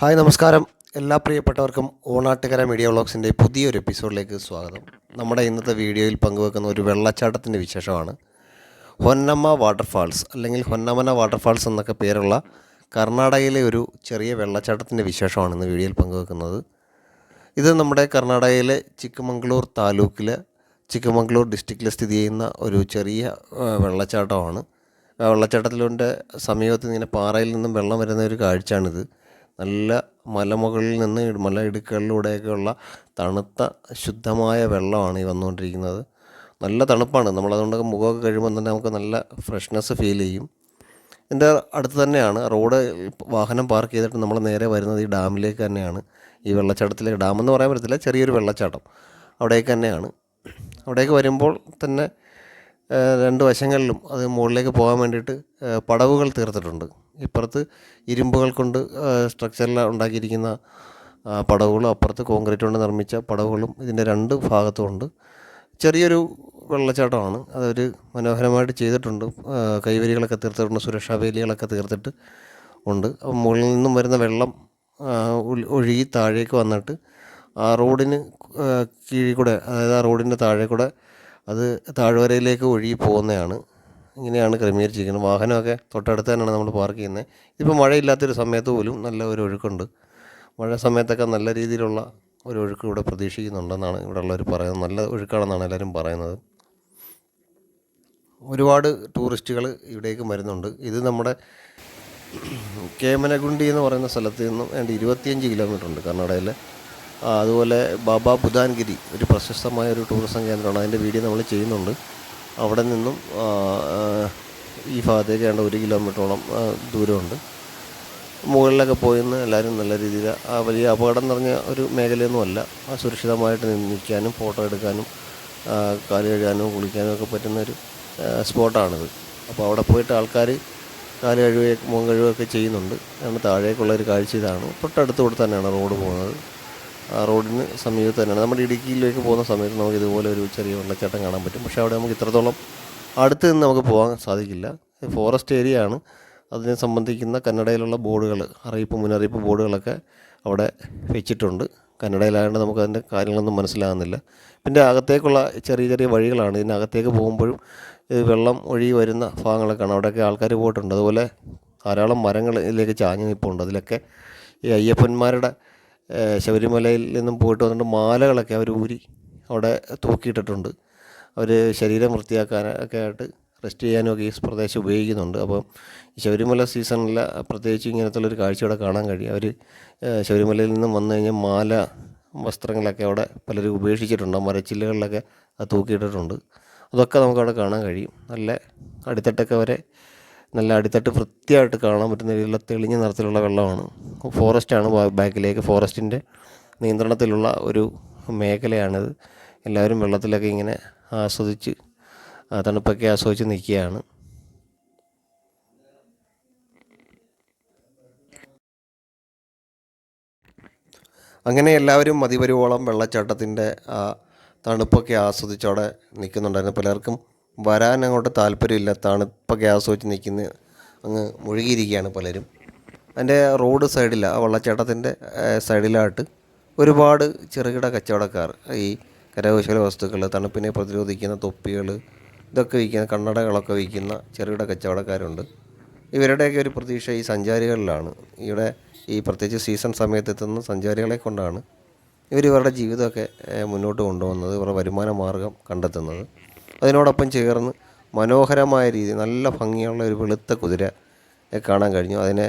Hi നമസ്കാരം. എല്ലാ പ്രിയപ്പെട്ടവർക്കും ഓണാട്ടുകര മീഡിയ വ്ളോഗ്സിന്റെ പുതിയൊരു എപ്പിസോഡിലേക്ക് സ്വാഗതം. നമ്മുടെ ഇന്നത്തെ വീഡിയോയിൽ പങ്കുവെക്കുന്ന ഒരു വെള്ളച്ചാട്ടത്തിന്റെ വിശേഷമാണ്. ഹൊന്നമ്മ വാട്ടർഫാൾസ് അല്ലെങ്കിൽ ഹൊന്നമന വാട്ടർഫാൾസ് എന്നൊക്കെ പേരുള്ള കർണാടകയിലെ ഒരു ചെറിയ വെള്ളച്ചാട്ടത്തിന്റെ വിശേഷമാണ് ഇന്ന് വീഡിയോയിൽ പങ്കുവെക്കുന്നത്. ഇത് നമ്മുടെ കർണാടകയിലെ ചിക്കമംഗ്ലൂർ താലൂക്കിലെ ചിക്കമംഗ്ലൂർ ഡിസ്ട്രിക്റ്റിൽ സ്ഥിതി ചെയ്യുന്ന ഒരു ചെറിയ വെള്ളച്ചാട്ടമാണ്. വെള്ളച്ചാട്ടത്തിലൂടെ സമീപത്ത് ഇങ്ങനെ പാറയിൽ നിന്നും വെള്ളം വരുന്ന ഒരു കാഴ്ചയാണിത്. നല്ല മലമുകളിൽ നിന്ന് മല ഇടുക്കുകളിലൂടെയൊക്കെയുള്ള തണുത്ത ശുദ്ധമായ വെള്ളമാണ് ഈ വന്നുകൊണ്ടിരിക്കുന്നത്. നല്ല തണുപ്പാണ്. നമ്മളതുകൊണ്ട് മുഖമൊക്കെ കഴിയുമ്പോൾ തന്നെ നമുക്ക് നല്ല ഫ്രഷ്നെസ് ഫീൽ ചെയ്യും. ഇതിന്റെ അടുത്ത് തന്നെയാണ്. റോഡ് വാഹനം പാർക്ക് ചെയ്തിട്ട് നമ്മൾ നേരെ വരുന്നത് ഈ ഡാമിലേക്ക് തന്നെയാണ്. ഈ വെള്ളച്ചാട്ടത്തിലേക്ക്. ഡാമെന്ന് പറയാൻ പറ്റത്തില്ല. ചെറിയൊരു വെള്ളച്ചാട്ടം അവിടേക്ക് തന്നെയാണ്. അവിടേക്ക് വരുമ്പോൾ തന്നെ രണ്ട് വശങ്ങളിലും അത് മുകളിലേക്ക് പോകാൻ വേണ്ടിയിട്ട് പടവുകൾ തീർത്തിട്ടുണ്ട്. ഇപ്പുറത്ത് ഇരുമ്പുകൾ കൊണ്ട് സ്ട്രക്ചറിൽ ഉണ്ടാക്കിയിരിക്കുന്ന പടവുകളും അപ്പുറത്ത് കോൺക്രീറ്റ് കൊണ്ട് നിർമ്മിച്ച പടവുകളും ഇതിന്റെ രണ്ട് ഭാഗത്തും ഉണ്ട്. ചെറിയൊരു വെള്ളച്ചാട്ടമാണ്. അതൊരു മനോഹരമായിട്ട് ചെയ്തിട്ടുണ്ട്. കൈവരികളൊക്കെ തീർത്തിട്ടുണ്ട് സുരക്ഷാ വേലികളൊക്കെ തീർത്തിട്ട് ഉണ്ട്. അപ്പം മുകളിൽ നിന്നും വരുന്ന വെള്ളം ഒഴുകി താഴേക്ക് വന്നിട്ട് ആ റോഡിന് കീഴിൽ കൂടെ അതായത് ആ റോഡിന്റെ താഴെ കൂടെ അത് താഴ്വരയിലേക്ക് ഒഴുകി പോകുന്നതാണ്. ഇങ്ങനെയാണ് ക്രമീകരിച്ചിരിക്കുന്നത്. വാഹനമൊക്കെ തൊട്ടടുത്ത് തന്നെയാണ് നമ്മൾ പാർക്ക് ചെയ്യുന്നത്. ഇതിപ്പോൾ മഴയില്ലാത്തൊരു സമയത്ത് പോലും നല്ല ഒരു ഒഴുക്കുണ്ട്. മഴ സമയത്തൊക്കെ നല്ല രീതിയിലുള്ള ഒരു ഒഴുക്ക് ഇവിടെ പ്രതീക്ഷിക്കുന്നുണ്ടെന്നാണ് ഇവിടെ ഉള്ളവർ പറയുന്നത്. നല്ല ഒഴുക്കാണെന്നാണ് എല്ലാവരും പറയുന്നത്. ഒരുപാട് ടൂറിസ്റ്റുകൾ ഇവിടേക്ക് വരുന്നുണ്ട്. ഇത് നമ്മുടെ കേമനഗുണ്ടി എന്ന് പറയുന്ന സ്ഥലത്ത് നിന്നും ഏതാണ്ട് ഇരുപത്തിയഞ്ച് കിലോമീറ്റർ ഉണ്ട് കർണാടകയിൽ അതുപോലെ ബാബ ബുധാൻഗിരി ഒരു പ്രശസ്തമായ ഒരു ടൂറിസം കേന്ദ്രമാണ്. അതിന്റെ വീഡിയോ നമ്മൾ ചെയ്യുന്നുണ്ട്. അവിടെ നിന്നും ഈ ഭാഗത്തേക്ക് ഏതാണ്ട് ഒരു കിലോമീറ്ററോളം ദൂരമുണ്ട്. മുകളിലൊക്കെ പോയിന്ന് എല്ലാവരും നല്ല രീതിയിൽ വലിയ അപകടം നിറഞ്ഞ ഒരു മേഖലയൊന്നുമല്ല സുരക്ഷിതമായിട്ട് നിൽക്കാനും ഫോട്ടോ എടുക്കാനും കാൽ കഴുകാനും കുളിക്കാനും ഒക്കെ പറ്റുന്ന ഒരു സ്പോട്ടാണിത്. അപ്പോൾ അവിടെ പോയിട്ട് ആൾക്കാർ കാൽ കഴുകുകയും മുഖം കഴുകുകയൊക്കെ ചെയ്യുന്നുണ്ട്. അതുകൊണ്ട് താഴേക്കുള്ള ഒരു കാഴ്ച ഇതാണ്. തൊട്ടടുത്ത് കൂടെ തന്നെയാണ് റോഡ് പോകുന്നത്. ആ റോഡിന് സമീപത്ത് തന്നെയാണ്. നമ്മുടെ ഇടുക്കിയിലേക്ക് പോകുന്ന സമയത്ത് നമുക്ക് ഇതുപോലെ ഒരു ചെറിയ വെള്ളച്ചാട്ടം കാണാൻ പറ്റും. പക്ഷേ അവിടെ നമുക്ക് ഇത്രത്തോളം അടുത്ത് നിന്ന് നമുക്ക് പോകാൻ സാധിക്കില്ല. ഫോറസ്റ്റ് ഏരിയ ആണ് അതിനെ സംബന്ധിക്കുന്ന കന്നഡയിലുള്ള ബോർഡുകൾ അറിയിപ്പ് മുന്നറിയിപ്പ് ബോർഡുകളൊക്കെ അവിടെ വെച്ചിട്ടുണ്ട്. കന്നഡയിലായതുകൊണ്ട് നമുക്ക് അതിന്റെ കാര്യങ്ങളൊന്നും മനസ്സിലാകുന്നില്ല. പിന്നെ അകത്തേക്കുള്ള ചെറിയ ചെറിയ വഴികളാണ്. ഇതിനകത്തേക്ക് പോകുമ്പോഴും വെള്ളം ഒഴുകി വരുന്ന ഭാഗങ്ങളൊക്കെയാണ്. അവിടെയൊക്കെ ആൾക്കാർ പോയിട്ടുണ്ട്. അതുപോലെ ധാരാളം മരങ്ങൾ ഇതിലേക്ക് ചാഞ്ഞ് നിൽപ്പുണ്ട് അതിലൊക്കെ ഈ അയ്യപ്പന്മാരുടെ ശബരിമലയിൽ നിന്നും പോയിട്ട് വന്നിട്ട് മാലകളൊക്കെ അവർ ഊരി അവിടെ തൂക്കിയിട്ടിട്ടുണ്ട്. അവർ ശരീരം വൃത്തിയാക്കാനൊക്കെ ആയിട്ട് റെസ്റ്റ് ചെയ്യാനും ഒക്കെ ഈ പ്രദേശം ഉപയോഗിക്കുന്നുണ്ട്. അപ്പോൾ ശബരിമല സീസണിൽ പ്രത്യേകിച്ച് ഇങ്ങനത്തുള്ളൊരു കാഴ്ച ഇവിടെ കാണാൻ കഴിയും. അവർ ശബരിമലയിൽ നിന്നും വന്നു കഴിഞ്ഞാൽ മാല വസ്ത്രങ്ങളൊക്കെ അവിടെ പലരും ഉപേക്ഷിച്ചിട്ടുണ്ട്. മരച്ചില്ലകളിലൊക്കെ അത് തൂക്കിയിട്ടിട്ടുണ്ട്. അതൊക്കെ നമുക്കവിടെ കാണാൻ കഴിയും. നല്ല അടിത്തട്ടൊക്കെ വരെ നല്ല അടിത്തട്ട് വൃത്തിയായിട്ട് കാണാൻ പറ്റുന്ന രീതിയിലുള്ള തെളിഞ്ഞ നിറത്തിലുള്ള വെള്ളമാണ്. ഫോറസ്റ്റാണ് ബാക്കിലേക്ക് ഫോറസ്റ്റിന്റെ നിയന്ത്രണത്തിലുള്ള ഒരു മേഖലയാണിത്. എല്ലാവരും വെള്ളത്തിലൊക്കെ ഇങ്ങനെ ആസ്വദിച്ച് തണുപ്പൊക്കെ ആസ്വദിച്ച് നിൽക്കുകയാണ്. അങ്ങനെ എല്ലാവരും മതിവരുവോളം വെള്ളച്ചാട്ടത്തിന്റെ ആ തണുപ്പൊക്കെ ആസ്വദിച്ചവിടെ നിൽക്കുന്നുണ്ടായിരുന്നു. പലർക്കും വരാൻ അങ്ങോട്ട് താല്പര്യമില്ല. തണുപ്പ് ഗ്യാസ് വെച്ച് നിൽക്കുന്ന. അങ്ങ് മുഴുകിയിരിക്കുകയാണ് പലരും. അതിന്റെ റോഡ് സൈഡിൽ ആ വെള്ളച്ചാട്ടത്തിന്റെ സൈഡിലായിട്ട് ഒരുപാട് ചെറുകിട കച്ചവടക്കാർ ഈ കരകൗശല വസ്തുക്കൾ തണുപ്പിനെ പ്രതിരോധിക്കുന്ന തൊപ്പികൾ ഇതൊക്കെ വിൽക്കുന്ന കണ്ണടകളൊക്കെ വിൽക്കുന്ന ചെറുകിട കച്ചവടക്കാരുണ്ട്. ഇവരുടെയൊക്കെ ഒരു പ്രതീക്ഷ ഈ സഞ്ചാരികളിലാണ്. ഇവിടെ ഈ പ്രത്യേകിച്ച് സീസൺ സമയത്ത് എത്തുന്ന സഞ്ചാരികളെ കൊണ്ടാണ് ഇവർ ഇവരുടെ ജീവിതമൊക്കെ മുന്നോട്ട് കൊണ്ടുപോകുന്നത് ഇവരുടെ വരുമാന മാർഗം കണ്ടെത്തുന്നത്. അതിനോടൊപ്പം ചേർന്ന് മനോഹരമായ രീതി നല്ല ഭംഗിയുള്ള ഒരു വെളുത്ത കുതിര കാണാൻ കഴിഞ്ഞു. അതിനെ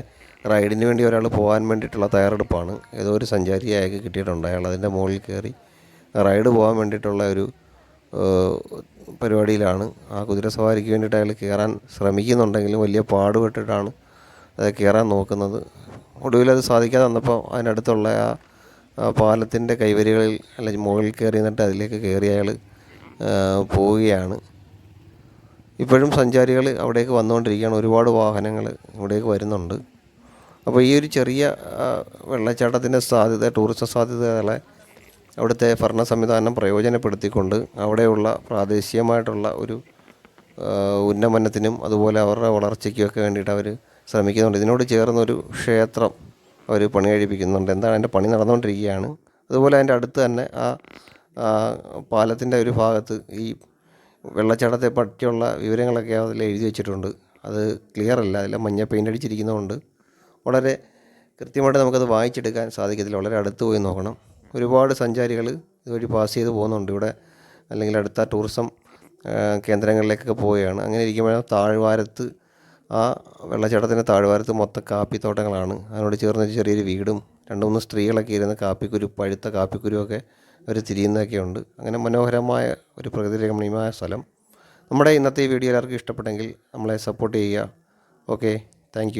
റൈഡിന് വേണ്ടി ഒരാൾ പോകാൻ വേണ്ടിയിട്ടുള്ള തയ്യാറെടുപ്പാണ്. ഏതോ ഒരു സഞ്ചാരി അയാൾക്ക് കിട്ടിയിട്ടുണ്ട്. അയാൾ അതിന്റെ മുകളിൽ കയറി റൈഡ് പോകാൻ വേണ്ടിയിട്ടുള്ള ഒരു പരിപാടിയിലാണ്. ആ കുതിര സവാരിക്ക് വേണ്ടിയിട്ട് അയാൾ കയറാൻ ശ്രമിക്കുന്നുണ്ടെങ്കിലും വലിയ പാടുപെട്ടിട്ടാണ് അത് കയറാൻ നോക്കുന്നത്. ഒടുവിൽ അത് സാധിക്കാതെ വന്നപ്പോൾ അതിനടുത്തുള്ള ആ പാലത്തിന്റെ കൈവരികളിൽ അല്ലെങ്കിൽ മുകളിൽ കയറി എന്നിട്ട് അതിലേക്ക് കയറി അയാൾ പോവുകയാണ്. ഇപ്പോഴും സഞ്ചാരികൾ അവിടേക്ക് വന്നുകൊണ്ടിരിക്കുകയാണ്. ഒരുപാട് വാഹനങ്ങൾ ഇവിടേക്ക് വരുന്നുണ്ട്. അപ്പോൾ ഈ ഒരു ചെറിയ വെള്ളച്ചാട്ടത്തിന്റെ സാധ്യത ടൂറിസം സാധ്യതകളെ അവിടുത്തെ ഭരണ സംവിധാനം പ്രയോജനപ്പെടുത്തിക്കൊണ്ട് അവിടെയുള്ള പ്രാദേശികമായിട്ടുള്ള ഒരു ഉന്നമനത്തിനും അതുപോലെ അവരുടെ വളർച്ചയ്ക്കുമൊക്കെ വേണ്ടിയിട്ട് അവർ ശ്രമിക്കുന്നുണ്ട്. ഇതിനോട് ചേർന്നൊരു ക്ഷേത്രം അവർ പണി കഴിപ്പിക്കുന്നുണ്ട്. എന്താണ് അതിന്റെ പണി നടന്നുകൊണ്ടിരിക്കുകയാണ്. അതുപോലെ അതിന്റെ അടുത്ത് തന്നെ ആ പാലത്തിന്റെ ഒരു ഭാഗത്ത് ഈ വെള്ളച്ചാട്ടത്തെ പറ്റിയുള്ള വിവരങ്ങളൊക്കെ അതിൽ എഴുതി വെച്ചിട്ടുണ്ട്. അത് ക്ലിയർ അല്ല അതിൽ മഞ്ഞ പെയിന്റ് അടിച്ചിരിക്കുന്നതുകൊണ്ട്. വളരെ കൃത്യമായിട്ട് നമുക്കത് വായിച്ചെടുക്കാൻ സാധിക്കത്തില്ല വളരെ അടുത്ത് പോയി നോക്കണം. ഒരുപാട് സഞ്ചാരികൾ ഇതുവഴി പാസ് ചെയ്ത് പോകുന്നുണ്ട്. ഇവിടെ അല്ലെങ്കിൽ അടുത്ത ടൂറിസം കേന്ദ്രങ്ങളിലേക്കൊക്കെ പോവുകയാണ്. അങ്ങനെ ഇരിക്കുമ്പോൾ താഴ്വാരത്ത് ആ വെള്ളച്ചാട്ടത്തിന്റെ താഴ്വാരത്ത് മൊത്തം കാപ്പിത്തോട്ടങ്ങളാണ്. അതിനോട് ചേർന്ന് ചെറിയൊരു വീടും രണ്ട് മൂന്ന് സ്ത്രീകളൊക്കെ ഇരുന്ന് കാപ്പിക്കുരു പഴുത്ത കാപ്പിക്കുരുവൊക്കെ അവർ തിരിയുന്നതൊക്കെ ഉണ്ട്. അങ്ങനെ മനോഹരമായ ഒരു പ്രകൃതി രമണീയമായ സ്ഥലം. നമ്മുടെ ഇന്നത്തെ വീഡിയോ എല്ലാവർക്കും ഇഷ്ടപ്പെട്ടെങ്കിൽ നമ്മളെ സപ്പോർട്ട് ചെയ്യുക. Okay thank